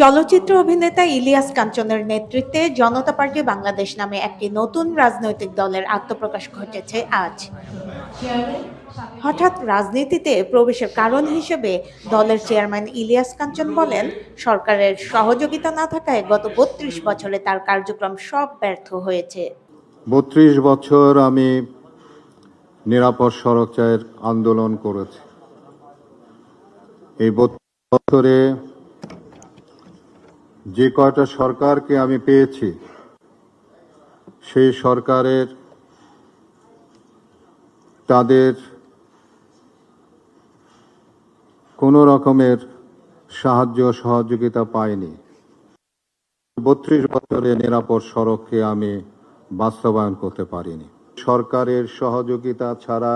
চলচ্চিত্র অভিনেতা ইলিয়াস কাঞ্চনের নেতৃত্বে জনতা পার্টি বাংলাদেশ নামে একটি নতুন রাজনৈতিক দলের আত্মপ্রকাশ ঘটেছে আজ। হঠাৎ রাজনীতিতে প্রবেশের কারণ হিসেবে দলের চেয়ারম্যান ইলিয়াস কাঞ্চন বলেন সরকারের সহযোগিতা না থাকায় গত বত্রিশ বছরে তার কার্যক্রম সব ব্যর্থ হয়েছে। বত্রিশ বছর আমি নিরাপদ সড়ক চায়ের আন্দোলন করেছি। এই বছরে যে কয়টা সরকারকে আমি পেয়েছি, সেই সরকারের তাদের কোনো রকমের সাহায্য সহযোগিতা পাইনি। বত্রিশ বছরে নিরাপদ সড়ককে আমি বাস্তবায়ন করতে পারিনি। সরকারের সহযোগিতা ছাড়া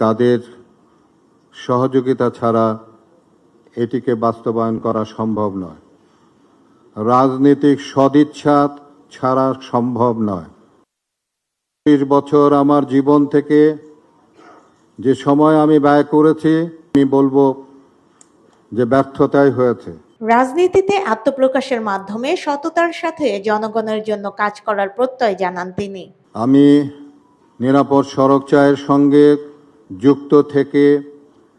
তাদের সহযোগিতা ছাড়া এটিকে বাস্তবায়ন করা সম্ভব নয়। রাজনৈতিক সদিচ্ছা ছাড়া সম্ভব নয়। ত্রিশ বছর আমার জীবন থেকে যে সময় আমি ব্যয় করেছি আমি বলব যে ব্যর্থতাই হয়েছে। রাজনীতিতে আত্মপ্রকাশের মাধ্যমে সততার সাথে জনগণের জন্য কাজ করার প্রত্যয় জানান তিনি। আমি নিরাপদ সড়ক চায়ের সঙ্গে যুক্ত থেকে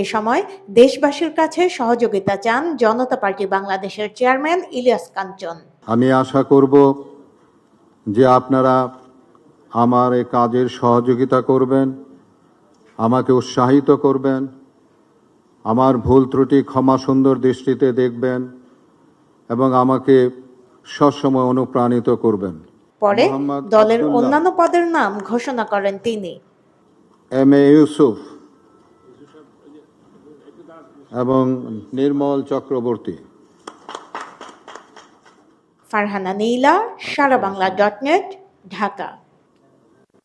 এ সময় দেশবাসীর কাছে সহযোগিতা চান জনতা পার্টি বাংলাদেশের চেয়ারম্যান ইলিয়াস কাঞ্চন। আমি আশা করব যে আপনারা আমার এই কাজের সহযোগিতা করবেন আমাকে উৎসাহিত করবেন আমার ভুল ত্রুটি ক্ষমা সুন্দর দৃষ্টিতে দেখবেন এবং আমাকে সবসময় অনুপ্রাণিত করবেন। পরে দলের অন্যান্য পদের নাম ঘোষণা করেন তিনি। এম এ ইউসুফ এবং Nirmal Chakraborty. Farhana Nila Sara Bangla dot net Dhaka.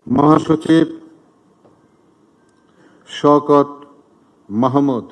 মহাসচিব শওকত মাহমুদ।